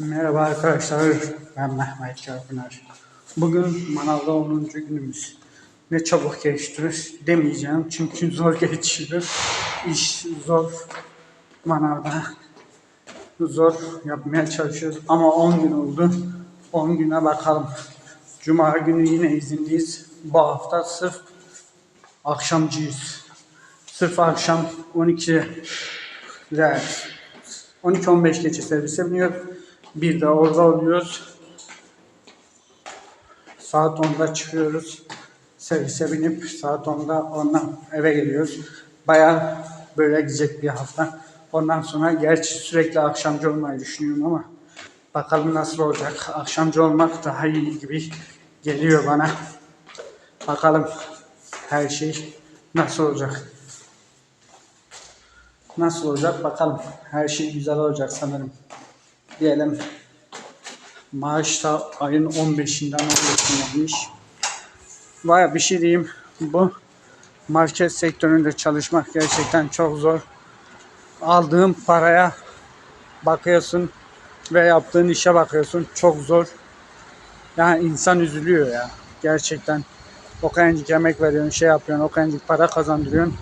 Merhaba arkadaşlar, ben Mehmet Çarpınar. Bugün manavda 10. günümüz. Ne çabuk geçti demeyeceğim çünkü zor geçiyor. İş zor, manavda zor yapmaya çalışıyoruz ama 10 gün oldu. 10 güne bakalım. Cuma günü yine izinliyiz. Bu hafta sırf akşamcıyız. Sırf akşam 12 ve 12-15 geçe servise biniyor. Bir de orada oluyoruz. Saat 10'da çıkıyoruz. Servise binip saat 10'da ondan eve geliyoruz. Baya böyle gidecek bir hafta. Ondan sonra gerçi sürekli akşamcı olmayı düşünüyorum ama bakalım nasıl olacak. Akşamcı olmak daha iyi gibi geliyor bana. Bakalım her şey nasıl olacak. Nasıl olacak bakalım. Her şey güzel olacak sanırım. Diyelim maaş da ayın 15'inden 15'indeymiş. Vay bir şey diyeyim. Bu market sektöründe çalışmak gerçekten çok zor. Aldığın paraya bakıyorsun ve yaptığın işe bakıyorsun. Çok zor. Yani insan üzülüyor ya. Gerçekten o kadarcık emek veriyorsun, şey yapıyorsun, o kadarcık para kazandırıyorsun.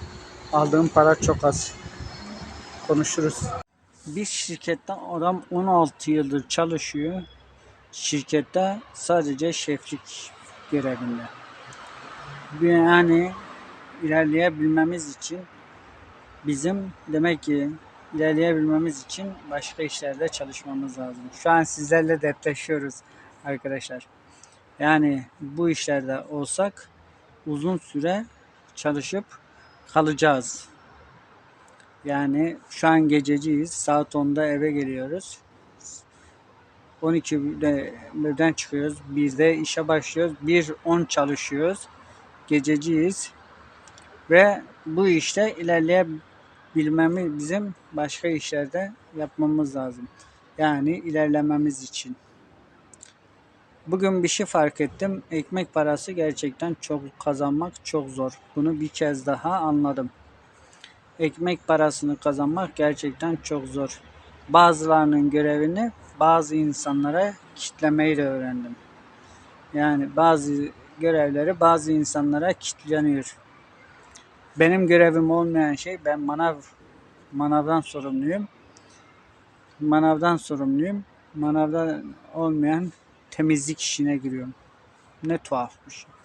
Aldığın para çok az. Konuşuruz. Bir şirkette adam 16 yıldır çalışıyor. Şirkette sadece şeflik görevinde. Yani ilerleyebilmemiz için bizim demek ki ilerleyebilmemiz için başka işlerde çalışmamız lazım. Şu an sizlerle dertleşiyoruz arkadaşlar. Yani bu işlerde olsak uzun süre çalışıp kalacağız. Yani şu an gececiyiz. Saat 10'da eve geliyoruz. 12'de birden çıkıyoruz. 1'de işe başlıyoruz. 1-10 çalışıyoruz. Gececiyiz. Ve bu işte ilerleyebilmemiz bizim başka işlerde yapmamız lazım. Yani ilerlememiz için. Bugün bir şey fark ettim. Ekmek parası gerçekten çok kazanmak çok zor. Bunu bir kez daha anladım ekmek parasını kazanmak gerçekten çok zor. Bazılarının görevini bazı insanlara kitlemeyi de öğrendim. Yani bazı görevleri bazı insanlara kitleniyor. Benim görevim olmayan şey ben manav manavdan sorumluyum. Manavdan sorumluyum. Manavda olmayan temizlik işine giriyorum. Ne tuhaf bir şey.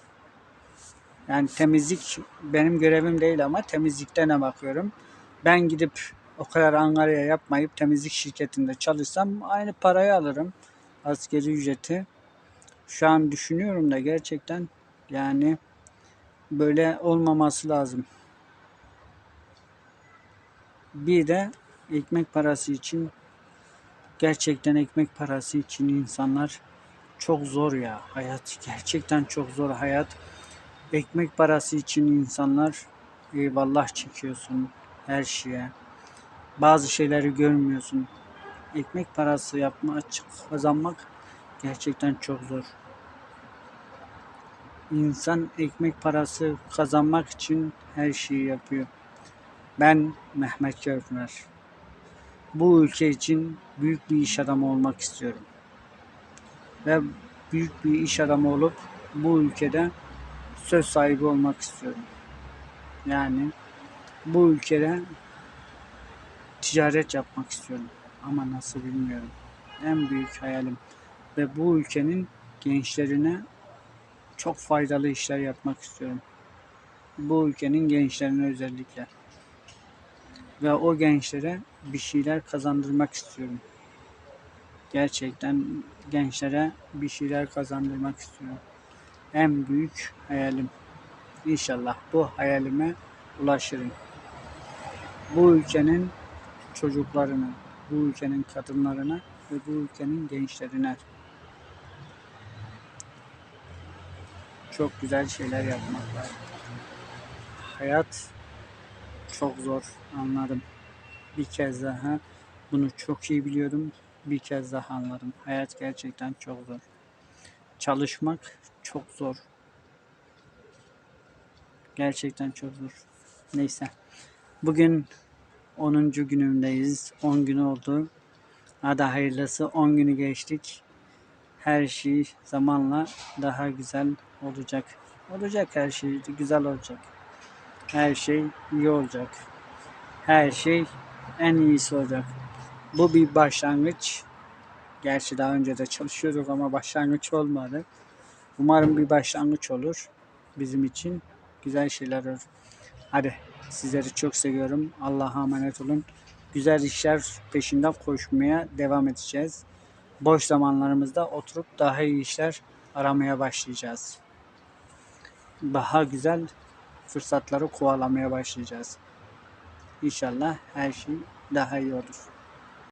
Yani temizlik benim görevim değil ama temizlikte ne bakıyorum. Ben gidip o kadar Ankara'ya yapmayıp temizlik şirketinde çalışsam aynı parayı alırım. Askeri ücreti. Şu an düşünüyorum da gerçekten yani böyle olmaması lazım. Bir de ekmek parası için gerçekten ekmek parası için insanlar çok zor ya hayat gerçekten çok zor hayat ekmek parası için insanlar eyvallah çekiyorsun her şeye. Bazı şeyleri görmüyorsun. Ekmek parası yapma, açık kazanmak gerçekten çok zor. İnsan ekmek parası kazanmak için her şeyi yapıyor. Ben Mehmet Körpüner. Bu ülke için büyük bir iş adamı olmak istiyorum. Ve büyük bir iş adamı olup bu ülkede söz sahibi olmak istiyorum. Yani bu ülkede ticaret yapmak istiyorum. Ama nasıl bilmiyorum. En büyük hayalim ve bu ülkenin gençlerine çok faydalı işler yapmak istiyorum. Bu ülkenin gençlerine özellikle. Ve o gençlere bir şeyler kazandırmak istiyorum. Gerçekten gençlere bir şeyler kazandırmak istiyorum en büyük hayalim. İnşallah bu hayalime ulaşırım. Bu ülkenin çocuklarına, bu ülkenin kadınlarına ve bu ülkenin gençlerine çok güzel şeyler yapmak lazım. Hayat çok zor anladım. Bir kez daha bunu çok iyi biliyorum. Bir kez daha anladım. Hayat gerçekten çok zor. Çalışmak çok zor. Gerçekten çok zor. Neyse. Bugün 10. günümdeyiz. 10 gün oldu. Hadi hayırlısı 10 günü geçtik. Her şey zamanla daha güzel olacak. Olacak her şey güzel olacak. Her şey iyi olacak. Her şey en iyisi olacak. Bu bir başlangıç. Gerçi daha önce de çalışıyorduk ama başlangıç olmadı. Umarım bir başlangıç olur. Bizim için güzel şeyler olur. Hadi sizleri çok seviyorum. Allah'a emanet olun. Güzel işler peşinden koşmaya devam edeceğiz. Boş zamanlarımızda oturup daha iyi işler aramaya başlayacağız. Daha güzel fırsatları kovalamaya başlayacağız. İnşallah her şey daha iyi olur.